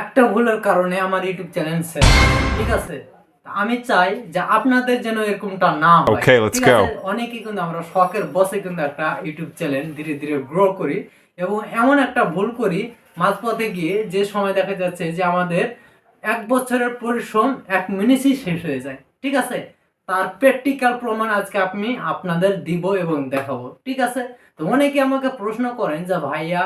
একটা ভুলের কারণে আমার ইউটিউব চ্যানেল শেষ। ঠিক আছে? আমি চাই যে আপনাদের যেন এরকমটা না হয়। Let's ঠিক go. অনেকেই কিন্তু আমরা শখের বসে কিন্তু একটা ইউটিউব চ্যানেল ধীরে ধীরে গ্রো করি এবং এমন একটা ভুল করি মাঝপথে গিয়ে যে সময় দেখা যাচ্ছে যে আমাদের এক বছরের পরিশ্রম এক মিনিটই শেষ হয়ে যায়। ঠিক আছে? তার প্র্যাকটিক্যাল প্রমাণ আজকে আমি আপনাদের দিব এবং দেখাবো। ঠিক আছে? তো অনেকে আমাকে প্রশ্ন করেন যে ভাইয়া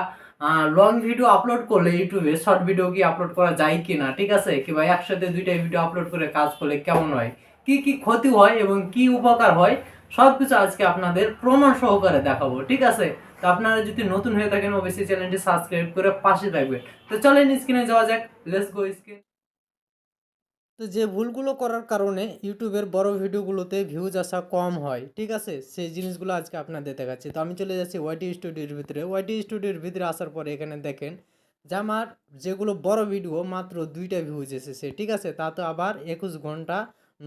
লং ভিডিও আপলোড করলে ইউটিউবে শর্ট ভিডিও কি আপলোড করা যায় কি না ঠিক আছে? কিংবা একসাথে দুইটাই ভিডিও আপলোড করে কাজ করলে কেমন হয়? কি কি ক্ষতি হয় এবং কি উপকার হয়? সব কিছু আজকে আপনাদের প্রমাণ সহকারে দেখাবো, ঠিক আছে? তো আপনারা যদি নতুন হয়ে থাকেন, অবশ্যই চ্যানেলটি সাবস্ক্রাইব করে পাশে থাকবেন। তো চলেন স্ক্রিনে যাওয়া যাক লেটস গো স্ক্রিন তো যে ভুলগুলো করার কারণে ইউটিউবের বড় ভিডিওগুলোতে ভিউজ আসা কম হয়, ঠিক আছে? সেই জিনিসগুলো আজকে আপনার আপনাদের দেখাচ্ছি। তো আমি চলে যাচ্ছি ওয়াইটি স্টুডিওর ভিতরে। ওয়াইটি স্টুডিওর ভিতরে আসার পরে এখানে দেখেন, যে আমার যেগুলো বড় ভিডিও মাত্র দুইটা ভিউজ এসেছে, ঠিক আছে? তা তো আবার একুশ ঘণ্টা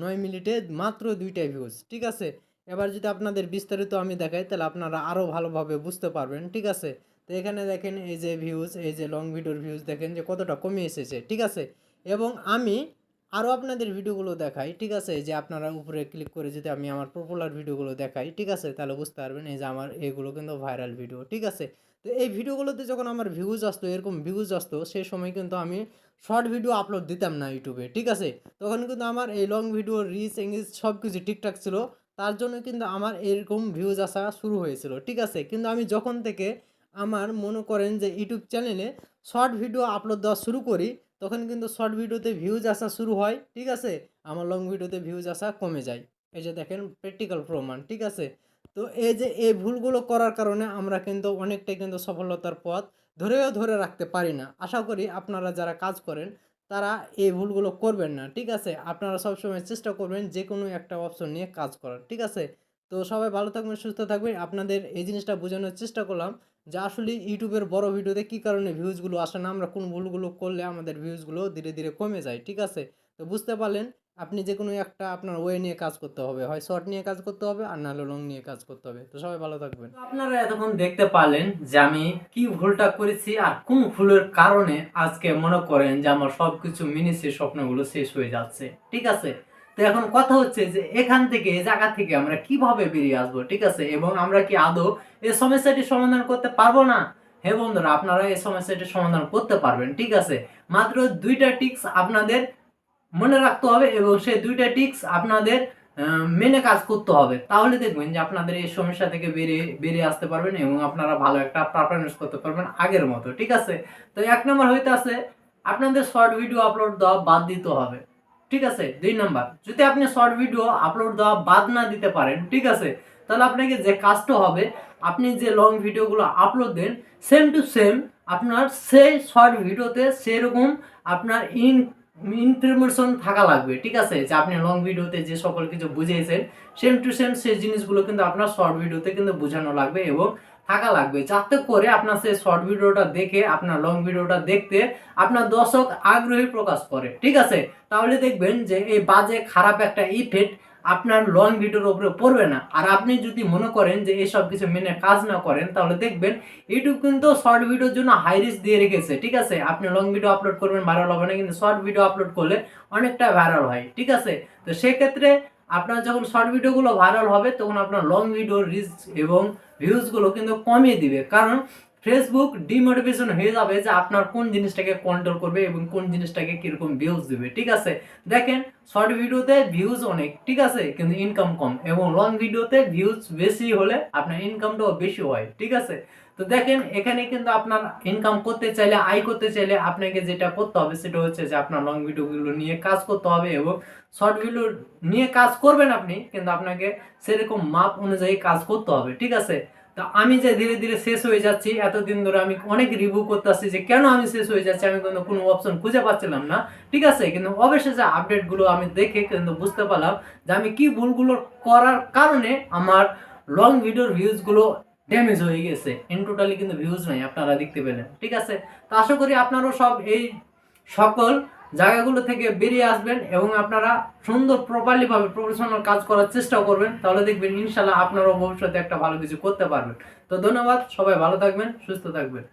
নয় মিনিটে মাত্র দুইটা ভিউজ ঠিক আছে? এবার যদি আপনাদের বিস্তারিত আমি দেখাই, তাহলে আপনারা আরও ভালোভাবে বুঝতে পারবেন, ঠিক আছে? তো এখানে দেখেন এই যে ভিউজ এই যে লং ভিডিওর ভিউজ দেখেন যে কতটা কমে এসেছে, ঠিক আছে? এবং আমি আরও আপনাদের ভিডিওগুলো দেখাই, ঠিক আছে? যে আপনারা উপরে ক্লিক করে যদি আমি আমার পপুলার ভিডিওগুলো দেখাই, ঠিক আছে? তাহলে বুঝতে পারবেন এই যে আমার এগুলো কিন্তু ভাইরাল ভিডিও ঠিক আছে? তো এই ভিডিওগুলোতে যখন আমার ভিউজ আসতো, এরকম ভিউজ আসতো সেই সময় কিন্তু আমি শর্ট ভিডিও আপলোড দিতাম না ইউটিউবে, ঠিক আছে? তখন কিন্তু আমার এই লং ভিডিও রিচ এঙ্গেজ সব কিছু ঠিকঠাক ছিল, তার জন্য কিন্তু আমার এরকম ভিউজ আসা শুরু হয়েছিল, ঠিক আছে? কিন্তু আমি যখন থেকে আমার মনে করেন যে ইউটিউব চ্যানেলে শর্ট ভিডিও আপলোড দেওয়া শুরু করি তখন কিন্তু শর্ট ভিডিওতে ভিউজ আসা শুরু হয়, ঠিক আছে? আমার লং ভিডিওতে ভিউজ আসা কমে যায়। এই যে দেখেন প্র্যাকটিক্যাল প্রমাণ, ঠিক আছে? তো এই যে এই ভুলগুলো করার কারণে আমরা কিন্তু অনেকটাই কিন্তু সফলতার পথ ধরেও ধরে রাখতে পারি না। আশা করি আপনারা যারা কাজ করেন, তারা এই ভুলগুলো করবেন না, ঠিক আছে? আপনারা সবসময় চেষ্টা করবেন যে কোনো একটা অপশন নিয়ে কাজ করার, ঠিক আছে? তো সবাই ভালো থাকবেন, সুস্থ থাকবেন। আপনাদের এই জিনিসটা বোঝানোর চেষ্টা করলাম। যে আসলে ইউটিউবের বড় ভিডিওতে কী কারণে ভিউজগুলো আসে না, আমরা কোন ভুলগুলো করলে আমাদের ভিউজগুলো ধীরে ধীরে কমে যায়, ঠিক আছে? তো বুঝতে পারলেন, আপনি যে কোনো একটা আপনার ওয়ে নিয়ে কাজ করতে হবে, হয় শর্ট নিয়ে কাজ করতে হবে আর নাহলে লং নিয়ে কাজ করতে হবে। তো সবাই ভালো থাকবেন। আপনারা এতক্ষণ দেখতে পারলেন যে আমি কি ভুলটা করেছি আর কোন ভুলের কারণে আজকে মনে করেন যে আমার সব কিছু মিনিসের স্বপ্নগুলো শেষ হয়ে যাচ্ছে, ঠিক আছে? তো এখন কথা হচ্ছে যে এখান থেকে এই জায়গা থেকে আমরা কীভাবে বেরিয়ে আসব, ঠিক আছে? এবং আমরা কি আদৌ এই সমস্যাটি সমাধান করতে পারব না? হে বন্ধুরা, আপনারা এই সমস্যাটি সমাধান করতে পারবেন, ঠিক আছে? মাত্র দুইটা টিক্স আপনাদের মনে রাখতে হবে এবং সেই দুইটা টিক্স আপনাদের মেনে কাজ করতে হবে। তাহলে দেখবেন যে আপনাদের এই সমস্যা থেকে বেরিয়ে বেরিয়ে আসতে পারবেন এবং আপনারা ভালো একটা পারফরমেন্স করতে পারবেন আগের মতো, ঠিক আছে? তো এক নম্বর হইতে আছে আপনাদের শর্ট ভিডিও আপলোড দেওয়া বাদ দিতে হবে। ঠিক আছে? দুই নাম্বার, যদি আপনি শর্ট ভিডিও আপলোড দেওয়া বাদ না দিতে পারেন, ঠিক আছে? তাহলে আপনাকে যে কাজটা হবে, আপনি যে লং ভিডিওগুলো আপলোড দেন সেম টু সেম আপনার সেই শর্ট ভিডিওতে সেরকম আপনার ইন ইনফরমেশন থাকা লাগবে, ঠিক আছে? যে আপনি লং ভিডিওতে যে সকল কিছু বুঝিয়েছেন সেম টু সেম সেই জিনিসগুলো কিন্তু আপনার শর্ট ভিডিওতে কিন্তু বোঝানো লাগবে এবং থাকা লাগবে। যাতে করে আপনার সেই শর্ট ভিডিওটা দেখে, আপনার লং ভিডিওটা দেখতে আপনার দর্শক আগ্রহী প্রকাশ করে, ঠিক আছে? তাহলে দেখবেন যে এই বাজে, খারাপ একটা ইফেক্ট আপনার লং ভিডিওর উপরে পড়বে না। আর আপনি যদি মনে করেন যে এইসব কিছু মেনে কাজ না করেন, তাহলে দেখবেন ইউটিউব কিন্তু শর্ট ভিডিওর জন্য হাই রিস্ক দিয়ে রেখেছে, ঠিক আছে? আপনি লং ভিডিও আপলোড করবেন ভাইরাল হবে না, কিন্তু শর্ট ভিডিও আপলোড করলে অনেকটা ভাইরাল হয়, ঠিক আছে? তো সেক্ষেত্রে আপনার যখন শর্ট ভিডিওগুলো ভাইরাল হবে, তখন আপনার লং ভিডিওর রিচ এবং ভিউজগুলো কিন্তু কমিয়ে দিবে। কারণ ফেসবুক ডিমোটিভেশন হয়ে যাবে যে আপনার কোন জিনিসটাকে কন্ট্রোল করবে এবং কোন জিনিসটাকে কীরকম ভিউজ দেবে, ঠিক আছে? দেখেন শর্ট ভিডিওতে ভিউজ অনেক, ঠিক আছে? কিন্তু ইনকাম কম এবং লং ভিডিওতে ভিউজ বেশি হলে আপনার ইনকামটাও বেশি হয়, ঠিক আছে? তো দেখেন, এখানে কিন্তু আপনার ইনকাম করতে চাইলে, আয় করতে চাইলে আপনাকে যেটা করতে হবে সেটা হচ্ছে যে আপনার লং ভিডিওগুলো নিয়ে কাজ করতে হবে এবং শর্ট ভিডিও নিয়ে কাজ করবেন আপনি, কিন্তু আপনাকে সেরকম মাপ অনুযায়ী কাজ করতে হবে, ঠিক আছে? তা আমি যে ধীরে ধীরে শেষ হয়ে যাচ্ছি, এতদিন ধরে আমি অনেক রিভিউ করতে আসছি যে কেন আমি শেষ হয়ে যাচ্ছি, আমি কিন্তু কোনো অপশন খুঁজে পাচ্ছিলাম না। ঠিক আছে? কিন্তু অবশেষে আপডেটগুলো আমি দেখে কিন্তু বুঝতে পারলাম যে আমি কি ভুলগুলো করার কারণে আমার লং ভিডিওর ভিউজগুলো ড্যামেজ হয়ে গেছে। ইন টোটালি কিন্তু ভিউজ নাই, আপনারা দেখতে পেলেন। ঠিক আছে? তো আশা করি আপনারাও সব এই সকল জায়গাগুলো থেকে বেরিয়ে আসবেন এবং আপনারা সুন্দর প্রপারলি ভাবে প্রফেশনাল কাজ করার চেষ্টা করবেন, তাহলে দেখবেন ইনশাল্লাহ আপনারাও ভবিষ্যতে একটা ভালো কিছু করতে পারবেন। তো ধন্যবাদ, সবাই ভালো থাকবেন, সুস্থ থাকবেন।